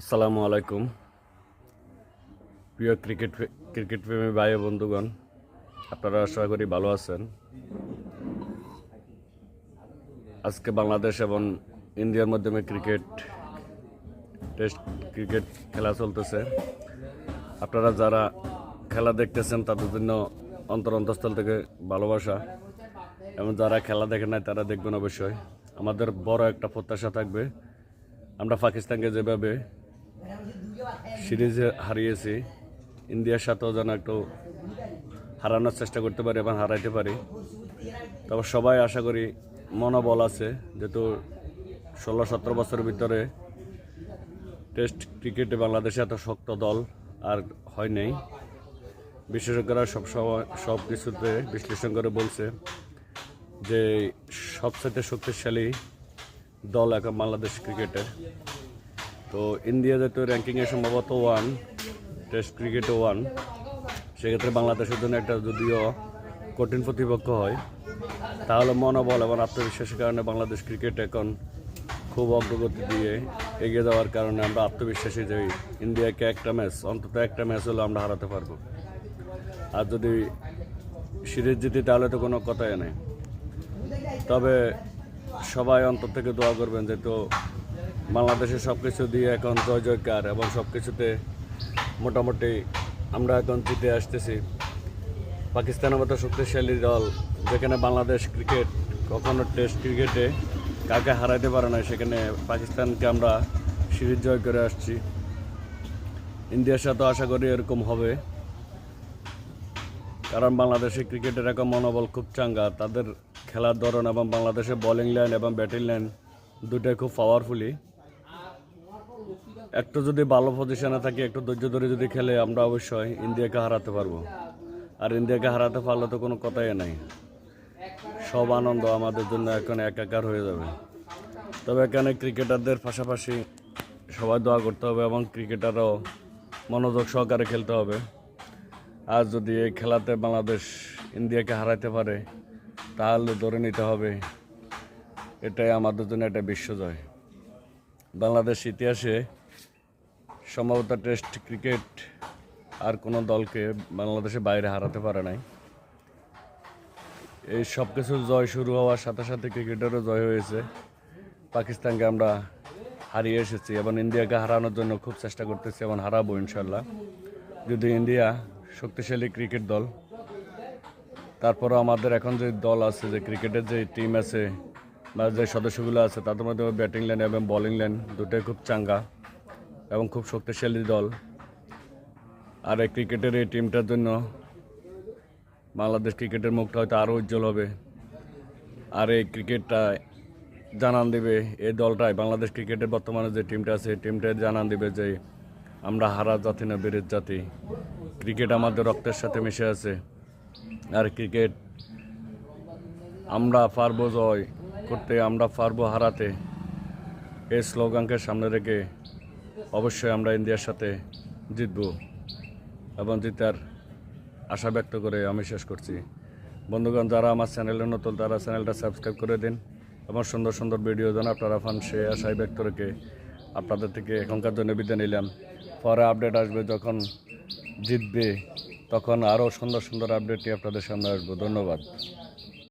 আসসালামু আলাইকুম। প্রিয় ক্রিকেট ক্রিকেট প্রেমী ভাই বন্ধুগণ, আপনারা আশা করি ভালো আছেন। আজকে বাংলাদেশ এবং ইন্ডিয়ার মাধ্যমে ক্রিকেট টেস্ট ক্রিকেট খেলা চলতেছে। আপনারা যারা খেলা দেখতেছেন, তাদের জন্য অন্তর অন্তঃস্থল থেকে ভালোবাসা। এবং যারা খেলা দেখেন নাই, তারা দেখবেন অবশ্যই। আমাদের বড় একটা প্রত্যাশা থাকবে। আমরা পাকিস্তানকে যেভাবে সিরিজে হারিয়েছি। ইন্ডিয়ার সাথেও যেন একটু হারানোর চেষ্টা করতে পারি এবং হারাইতে পারি। তবে সবাই আশা করি মনোবল আছে। যেহেতু ষোলো, সতেরো বছরের ভিতরে টেস্ট ক্রিকেটে বাংলাদেশে এত শক্ত দল আর হয় নাই। বিশেষজ্ঞরা সব সময় সব কিছুতে বিশ্লেষণ করে বলছে যে সবচেয়ে শক্তিশালী দল এখন বাংলাদেশ ক্রিকেটের। তো ইন্ডিয়া যেহেতু র্যাঙ্কিংয়ে সম্ভবত ওয়ান টেস্ট ক্রিকেটে ওয়ান সেক্ষেত্রে বাংলাদেশের জন্য একটা যদিও কঠিন প্রতিপক্ষ হয়। তাহলে মনোবল এবং আত্মবিশ্বাসের কারণে বাংলাদেশ ক্রিকেট এখন খুব অগ্রগতি দিয়ে এগিয়ে যাওয়ার কারণে আমরা আত্মবিশ্বাসী যে ইন্ডিয়াকে একটা ম্যাচ অন্তত একটা ম্যাচ হলেও আমরা হারাতে পারব। আর যদি সিরিজ জিতি, তাহলে তো কোনো কথাই নেই। তবে সবাই অন্তর থেকে দোয়া করবেন যেহেতু বাংলাদেশে সব কিছু দিয়ে এখন জয় জয়কার এবং সব কিছুতে মোটামুটি আমরা এখন জিতে আসতেছি। পাকিস্তানের মতো শক্তিশালী দল যেখানে বাংলাদেশ ক্রিকেট কখনো টেস্ট ক্রিকেটে কাকে হারাইতে পারে না, সেখানে পাকিস্তানকে আমরা সিরিজ জয় করে আসছি। ইন্ডিয়ার সাথে আশা করি এরকম হবে। কারণ বাংলাদেশের ক্রিকেটের এখন মনোবল খুব চাঙ্গা। তাদের খেলার ধরন এবং বাংলাদেশের বোলিং লাইন এবং ব্যাটিং লাইন দুটাই খুব পাওয়ারফুলি একটু যদি ভালো পজিশনে থাকি, একটু ধৈর্য ধরে যদি খেলে, আমরা অবশ্যই ইন্ডিয়াকে হারাতে পারব। আর ইন্ডিয়াকে হারাতে পারলে তো কোনো কথাই নাই। সব আনন্দ আমাদের জন্য এখন একাকার হয়ে যাবে। তবে এখানে ক্রিকেটারদের পাশাপাশি সবাই দোয়া করতে হবে এবং ক্রিকেটারও মনোযোগ সহকারে খেলতে হবে। আর যদি এই খেলাতে বাংলাদেশ ইন্ডিয়াকে হারাইতে পারে, তাহলে ধরে নিতে হবে, এটাই আমাদের জন্য একটা বিশ্বজয়। বাংলাদেশ ইতিহাসে সম্ভবত টেস্ট ক্রিকেট আর কোনো দলকে বাংলাদেশের বাইরে হারাতে পারে নাই। এই সব কিছু জয় শুরু হওয়ার সাথে সাথে ক্রিকেটেরও জয় হয়েছে। পাকিস্তানকে আমরা হারিয়ে এসেছি এবং ইন্ডিয়াকে হারানোর জন্য খুব চেষ্টা করতেছি এবং হারাবো ইনশাল্লাহ। যদি ইন্ডিয়া শক্তিশালী ক্রিকেট দল, তারপরও আমাদের এখন যে দল আছে, যে ক্রিকেটের যে টিম আছে বা যে সদস্যগুলো আছে, তাদের মধ্যে ব্যাটিং লাইন এবং বোলিং লাইন দুটোই খুব চাঙ্গা। এবং খুব শক্তিশালী দল। আর এই ক্রিকেটের এই টিমটার জন্য বাংলাদেশ ক্রিকেটের মুখটা হয়তো আরও উজ্জ্বল হবে। আর এই ক্রিকেটটা জানান দিবে এই দলটাই। বাংলাদেশ ক্রিকেটের বর্তমানে যে টিমটা আছে টিমটা জানান দিবে যে আমরা হারা জাতি না বেরের জাতি। ক্রিকেট আমাদের রক্তের সাথে মিশে আছে। আর ক্রিকেট আমরা পারব জয় করতে, আমরা পারব হারাতে। এই স্লোগানকে সামনে রেখে অবশ্যই আমরা ইন্ডিয়ার সাথে জিতব এবং জিতার আশা ব্যক্ত করে আমি শেষ করছি। বন্ধুগণ, যারা আমার চ্যানেলে নতুন, তারা চ্যানেলটা সাবস্ক্রাইব করে দিন এবং সুন্দর সুন্দর ভিডিও যেন আপনারা ফান সে আশায় ব্যক্ত রেখে আপনাদের থেকে এখনকার জন্য বিদায় নিলাম। পরে আপডেট আসবে যখন জিতবে, তখন আরও সুন্দর সুন্দর আপডেটটি আপনাদের সামনে আসব। ধন্যবাদ।